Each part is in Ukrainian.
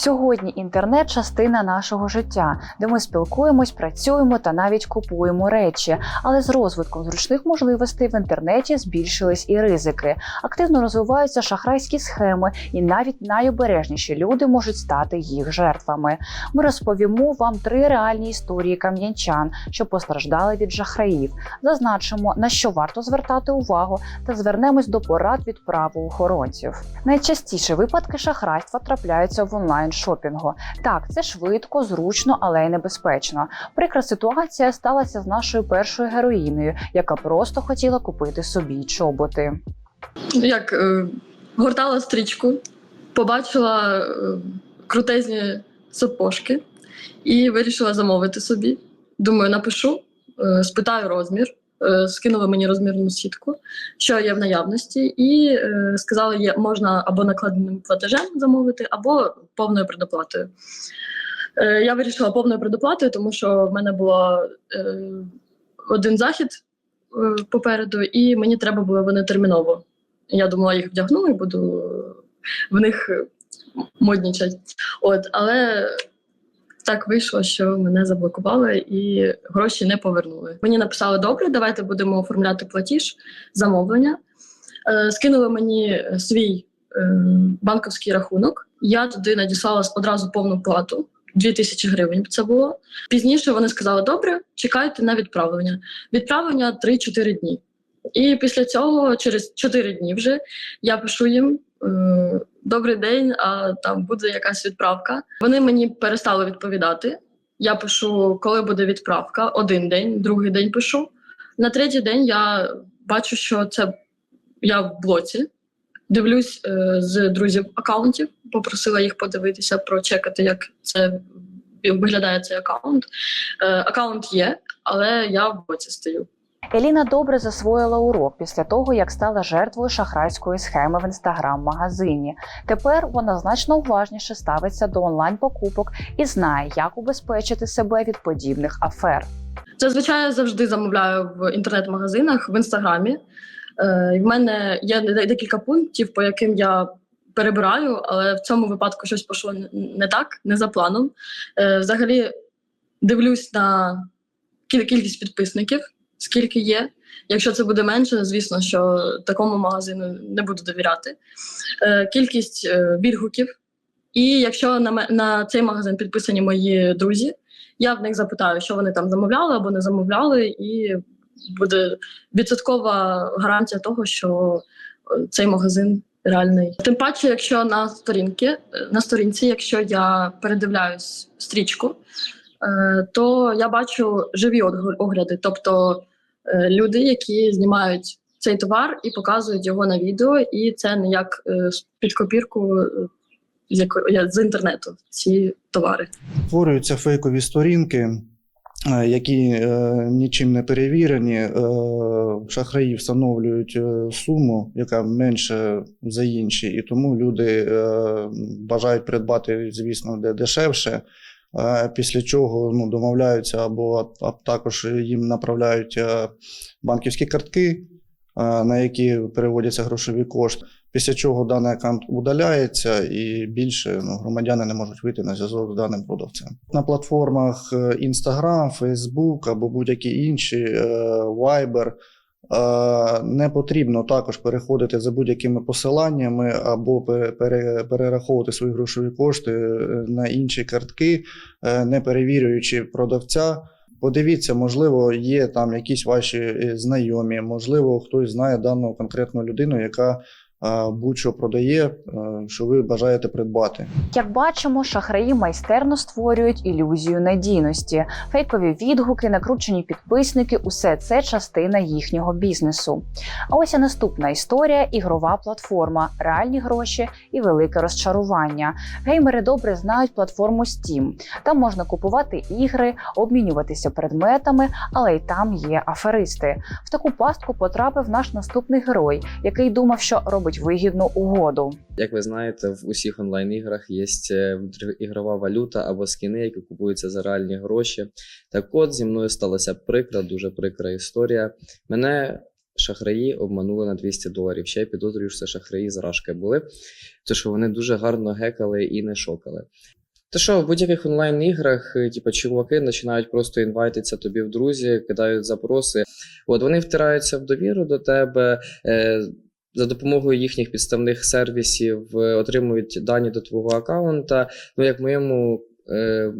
Сьогодні інтернет частина нашого життя, де ми спілкуємось, працюємо та навіть купуємо речі. Але з розвитком зручних можливостей в інтернеті збільшились і ризики. Активно розвиваються шахрайські схеми, і навіть найобережніші люди можуть стати їх жертвами. Ми розповімо вам три реальні історії кам'янчан, що постраждали від шахраїв. Зазначимо на що варто звертати увагу, та звернемось до порад від правоохоронців. Найчастіше випадки шахрайства трапляються в онлайн-шопінгу. Так, це швидко, зручно, але й небезпечно. Прикра ситуація сталася з нашою першою героїнею, яка просто хотіла купити собі чоботи. Як е, гортала стрічку, побачила е, крутезні сапожки і вирішила замовити собі. Думаю, напишу, е, спитаю розмір. Е, Скинули мені розмірну сітку, що є в наявності, і е, сказали, є можна або накладеним платежем замовити, або повною предоплатою. Е, я вирішила повною предоплатою, тому що в мене було один захід попереду, і мені треба було вони терміново. Я думала, їх вдягну і буду в них моднічать. От, але так вийшло, що мене заблокували і гроші не повернули. Мені написали: добре, давайте будемо оформляти платіж, замовлення. Е, скинули мені свій е, банківський рахунок. Я туди надіслала одразу повну плату. 2000 гривень це було. Пізніше вони сказали: добре, чекайте на відправлення. Відправлення 3-4 дні. І після цього, через 4 дні вже, я пишу їм: е, добрий день, а там буде якась відправка. Вони мені перестали відповідати. Я пишу, коли буде відправка, один день, другий день пишу. На третій день я бачу, що це я в блоці. Дивлюсь е, з друзів акаунтів, попросила їх подивитися, прочекати, як це виглядає цей акаунт. Е, акаунт є, але я в блоці стою. Еліна добре засвоїла урок після того, як стала жертвою шахрайської схеми в інстаграм-магазині. Тепер вона значно уважніше ставиться до онлайн-покупок і знає, як убезпечити себе від подібних афер. Зазвичай я завжди замовляю в інтернет-магазинах в інстаграмі. Е, в мене є декілька пунктів, по яким я перебираю, але в цьому випадку щось пішло не- так, не за планом. Е, Взагалі дивлюсь на кількість підписників, скільки є. Якщо це буде менше, звісно, що такому магазину не буду довіряти. Е, Кількість е, відгуків. І якщо на, на цей магазин підписані мої друзі, я в них запитаю, що вони там замовляли або не замовляли, і буде відсоткова гарантія того, що е, цей магазин реальний. Тим паче, якщо на сторінки, на сторінці, якщо я передивляюсь стрічку, то я бачу живі огляди, тобто люди, які знімають цей товар і показують його на відео, і це не як е, під копірку е, з інтернету ці товари. Створюються фейкові сторінки, е, які е, нічим не перевірені. Е, шахраї встановлюють е, суму, яка менше за інші, і тому люди е, бажають придбати, звісно, де дешевше. Е, Після чого ну, домовляються або а також їм направляють е, банківські картки, е, на які переводяться грошові кошти. Після чого даний аккаунт удаляється, і більше ну, громадяни не можуть вийти на зв'язок з даним продавцем. На платформах Instagram, Facebook або будь-які інші, Viber. Е, Не потрібно також переходити за будь-якими посиланнями або пере- пере- перераховувати свої грошові кошти е, на інші картки, е, не перевірюючи продавця. Подивіться, можливо, є там якісь ваші знайомі, можливо, хтось знає дану конкретну людину, яка будь-що продає, е, що ви бажаєте придбати. Як бачимо, шахраї майстерно створюють ілюзію надійності, фейкові відгуки, накручені підписники усе це частина їхнього бізнесу. А ось і наступна історія: ігрова платформа, реальні гроші і велике розчарування. Геймери добре знають платформу Steam. Там можна купувати ігри, обмінюватися предметами, але й там є аферисти. В таку пастку потрапив наш наступний герой, який думав, що робить вигідну угоду. Як ви знаєте, в усіх онлайн-іграх є е, ігрова валюта або скіни, які купуються за реальні гроші. Так от зі мною сталася прикра, дуже прикра історія. Мене шахраї обманули на 200 доларів. Ще я підозрюю, що це шахраї з Рашки були, тому що вони дуже гарно гекали і не шокали. Те що в будь-яких онлайн-іграх, е, типу, чуваки починають просто інвайтитися тобі в друзі, кидають запроси. От вони втираються в довіру до тебе. Е, за допомогою їхніх підставних сервісів е, отримують дані до твого аккаунта. Ну, як в моєму е,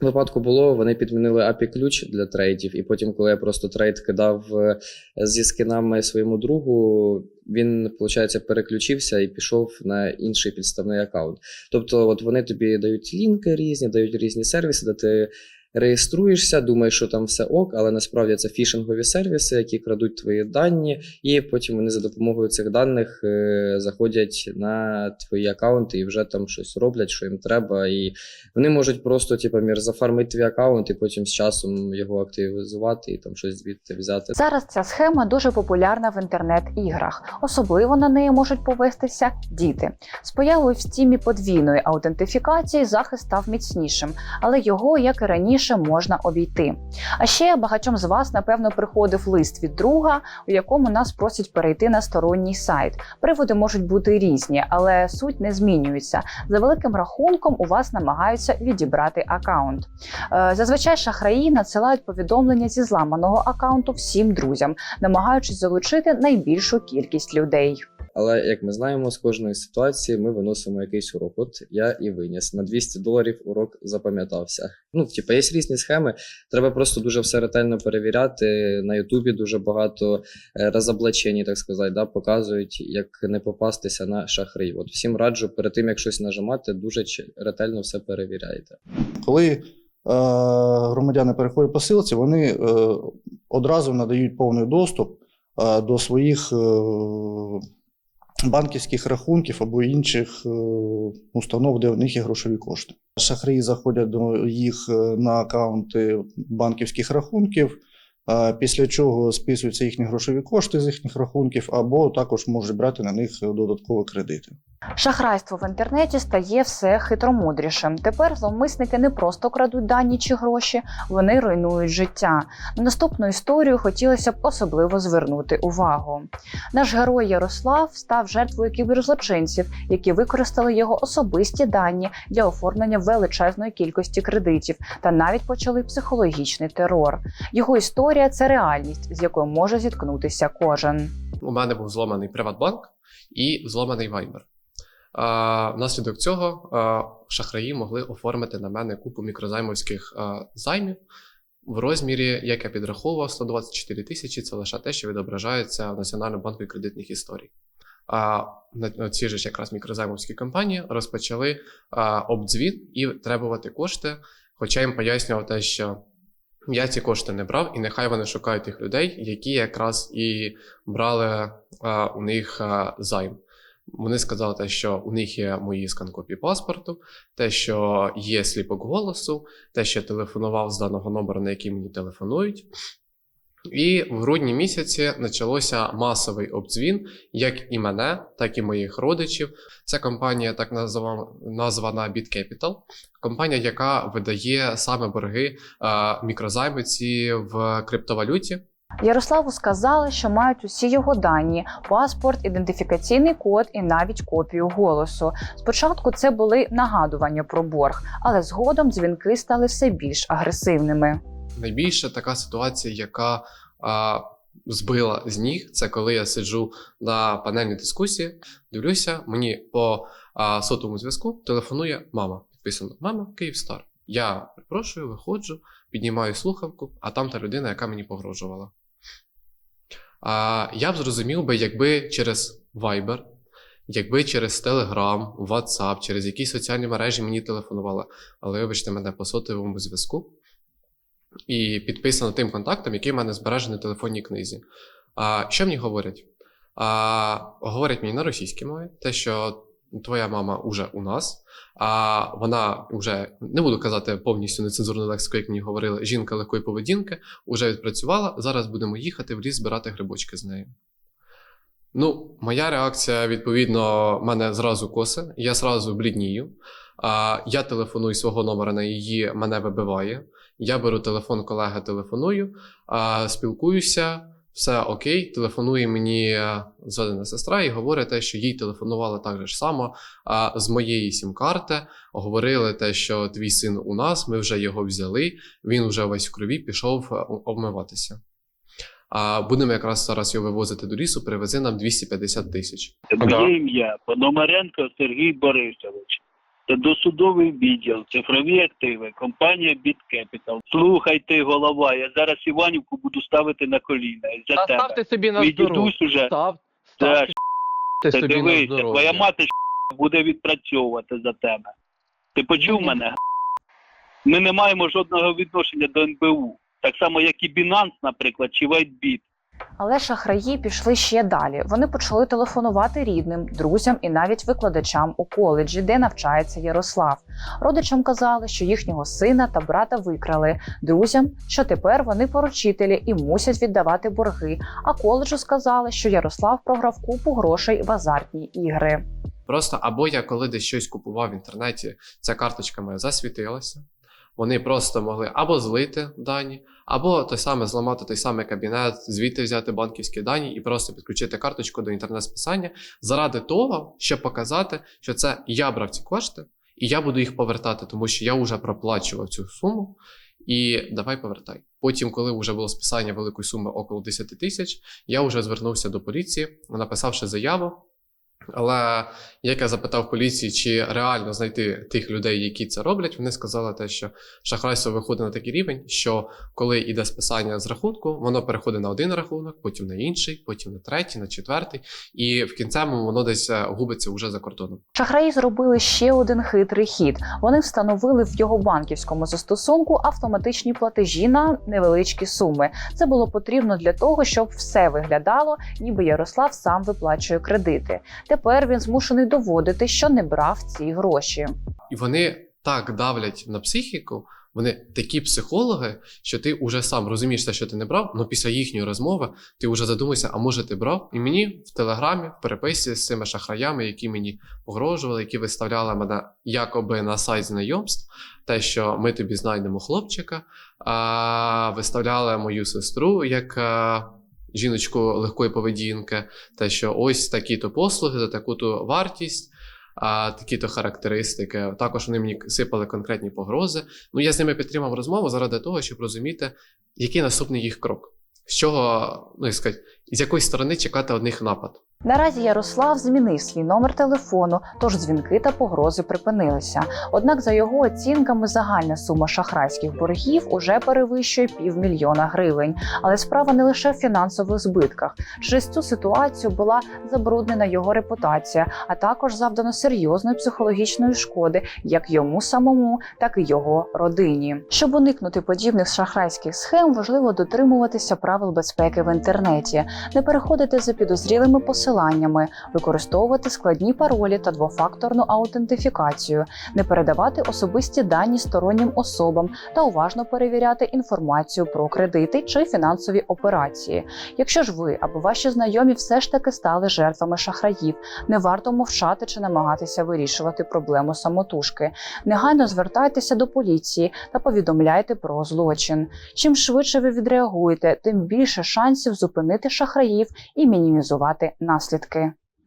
випадку було, вони підмінили API ключ для трейдів, і потім, коли я просто трейд кидав е, зі скинами своєму другу, він, виходить, переключився і пішов на інший підставний аккаунт. Тобто, от вони тобі дають лінки різні, дають різні сервіси, де ти реєструєшся, думаєш, що там все ок, але насправді це фішингові сервіси, які крадуть твої дані, і потім вони за допомогою цих даних е, заходять на твої аккаунти і вже там щось роблять, що їм треба. І вони можуть просто, типу, мір, зафармити твій аккаунт і потім з часом його активізувати і там щось звідти взяти. Зараз ця схема дуже популярна в інтернет-іграх. Особливо на неї можуть повестися діти. З появою в стімі подвійної аутентифікації захист став міцнішим, але його, як і раніше, можна обійти. А ще багатьом з вас, напевно, приходив лист від друга, у якому нас просять перейти на сторонній сайт. Приводи можуть бути різні, але суть не змінюється. За великим рахунком у вас намагаються відібрати аккаунт. Е, Зазвичай шахраї надсилають повідомлення зі зламаного аккаунту всім друзям, намагаючись залучити найбільшу кількість людей. Але як ми знаємо, з кожної ситуації ми виносимо якийсь урок. От я і виніс на 200 доларів урок запам'ятався. Ну, типу, є різні схеми. Треба просто дуже все ретельно перевіряти. На Ютубі дуже багато е, розоблачень, так сказати, да, показують, як не попастися на шахраїв. От всім раджу перед тим, як щось нажимати, дуже ретельно все перевіряйте. Коли е, громадяни переходять по силці, вони е, одразу надають повний доступ до своїх банківських рахунків або інших е, установ, де в них є грошові кошти. Шахраї заходять до їх е, на акаунти банківських рахунків. Після чого списуються їхні грошові кошти з їхніх рахунків, або також можуть брати на них додаткові кредити. Шахрайство в інтернеті стає все хитромудрішим. Тепер зловмисники не просто крадуть дані чи гроші, вони руйнують життя. На наступну історію хотілося б особливо звернути увагу. Наш герой Ярослав став жертвою кіберзлочинців, які використали його особисті дані для оформлення величезної кількості кредитів та навіть почали психологічний терор. Його історія це реальність, з якою може зіткнутися кожен. у мене був зломаний Приватбанк і зломаний. А, внаслідок цього шахраї могли оформити на мене купу мікрозаймовських займів в розмірі, як я підраховував, 124 тисячі це лише те, що відображається в Національному банку кредитних історій. А ці ж якраз мікрозаймовські компанії розпочали обдзвін і требувати кошти, хоча їм пояснював те, що я ці кошти не брав, і нехай вони шукають тих людей, які якраз і брали а, у них а, займ. Вони сказали, те, що у них є мої скан-копії паспорту, те, що є сліпок голосу, те, що я телефонував з даного номера, на який мені телефонують. І в грудні місяці почалося масовий обдзвін, як і мене, так і моїх родичів. Це компанія, так назва- названа BitCapital, компанія, яка видає саме борги а, мікрозаймиці в криптовалюті. Ярославу сказали, що мають усі його дані: паспорт, ідентифікаційний код і навіть копію голосу. Спочатку це були нагадування про борг, але згодом дзвінки стали все більш агресивними. Найбільша така ситуація, яка а, збила з ніг, це коли я сиджу на панельній дискусії, дивлюся, мені по а, сотовому зв'язку телефонує мама. Підписано Мама Київстар. Я перепрошую, виходжу, піднімаю слухавку, а там та людина, яка мені погрожувала. А, я б зрозумів би, якби через Viber, якби через Telegram, WhatsApp, через якісь соціальні мережі мені телефонували. Але вибачте мене по сотовому зв'язку і підписано тим контактом, який в мене збережений в телефонній книзі. А, що мені говорять? А, говорять мені на російській мові, те, що твоя мама вже у нас, а вона вже не буду казати повністю нецензурну лексику, як мені говорили, жінка легкої поведінки, вже відпрацювала. Зараз будемо їхати в ліс збирати грибочки з нею. Ну, моя реакція, відповідно, мене зразу косе, я зразу бліднію. Я телефоную свого номера на її, мене вибиває. Я беру телефон колеги, телефоную, спілкуюся. все окей. Телефонує мені е, зведена сестра і говорить те, що їй телефонували так же ж само а, з моєї сім-карти. Говорили те, що твій син у нас, ми вже його взяли, він вже весь в крові пішов е, обмиватися. А будемо якраз зараз його вивозити до лісу, привези нам 250 тисяч. Моє ім'я Пономаренко Сергій Борисович. Це досудовий відділ, цифрові активи, компанія BitCapital. Слухай ти, голова, я зараз Іванівку буду ставити на коліна. За Та тебе. ставте собі на здоров'я. уже, Став, Та, ставте Та собі дивися, здоров'я. твоя мати буде відпрацьовувати за тебе. Ти почув мене? Ми не маємо жодного відношення до НБУ. Так само, як і Binance, наприклад, чи WhiteBit. Але шахраї пішли ще далі. Вони почали телефонувати рідним, друзям і навіть викладачам у коледжі, де навчається Ярослав. Родичам казали, що їхнього сина та брата викрали. Друзям, що тепер вони поручителі і мусять віддавати борги. А коледжу сказали, що Ярослав програв купу грошей в азартні ігри. Просто або я коли десь щось купував в інтернеті, ця карточка моя засвітилася. Вони просто могли або злити дані, або той саме зламати той самий кабінет, звідти взяти банківські дані і просто підключити карточку до інтернет-списання заради того, щоб показати, що це я брав ці кошти, і я буду їх повертати, тому що я вже проплачував цю суму. І давай повертай. Потім, коли вже було списання великої суми около 10 тисяч, я вже звернувся до поліції, написавши заяву. Але як я запитав поліції, чи реально знайти тих людей, які це роблять, вони сказали те, що шахрайство виходить на такий рівень, що коли йде списання з рахунку, воно переходить на один рахунок, потім на інший, потім на третій, на четвертий, і в кінцевому воно десь е, губиться вже за кордоном. Шахраї зробили ще один хитрий хід. Вони встановили в його банківському застосунку автоматичні платежі на невеличкі суми. Це було потрібно для того, щоб все виглядало, ніби Ярослав сам виплачує кредити. Тепер він змушений доводити, що не брав ці гроші. І вони так давлять на психіку, вони такі психологи, що ти вже сам розумієш те, що ти не брав, але після їхньої розмови ти вже задумаєшся, а може ти брав? І мені в телеграмі, в переписці з цими шахраями, які мені погрожували, які виставляли мене якоби на сайт знайомств, те, що ми тобі знайдемо хлопчика, а виставляли мою сестру як. Жіночку легкої поведінки, те, що ось такі-то послуги за таку-то вартість, а, такі-то характеристики. Також вони мені сипали конкретні погрози. Ну, я з ними підтримав розмову заради того, щоб розуміти, який наступний їх крок. З чого, ну як сказати, з якої сторони чекати од них напад. Наразі Ярослав змінив свій номер телефону, тож дзвінки та погрози припинилися. Однак, за його оцінками, загальна сума шахрайських боргів уже перевищує півмільйона гривень. Але справа не лише в фінансових збитках. Через цю ситуацію була забруднена його репутація, а також завдано серйозної психологічної шкоди як йому самому, так і його родині. Щоб уникнути подібних шахрайських схем, важливо дотримуватися правил безпеки в інтернеті, не переходити за підозрілими посиланнями, використовувати складні паролі та двофакторну аутентифікацію, не передавати особисті дані стороннім особам та уважно перевіряти інформацію про кредити чи фінансові операції. Якщо ж ви або ваші знайомі все ж таки стали жертвами шахраїв, не варто мовчати чи намагатися вирішувати проблему самотужки. Негайно звертайтеся до поліції та повідомляйте про злочин. Чим швидше ви відреагуєте, тим більше шансів зупинити шахраїв і мінімізувати наслідки.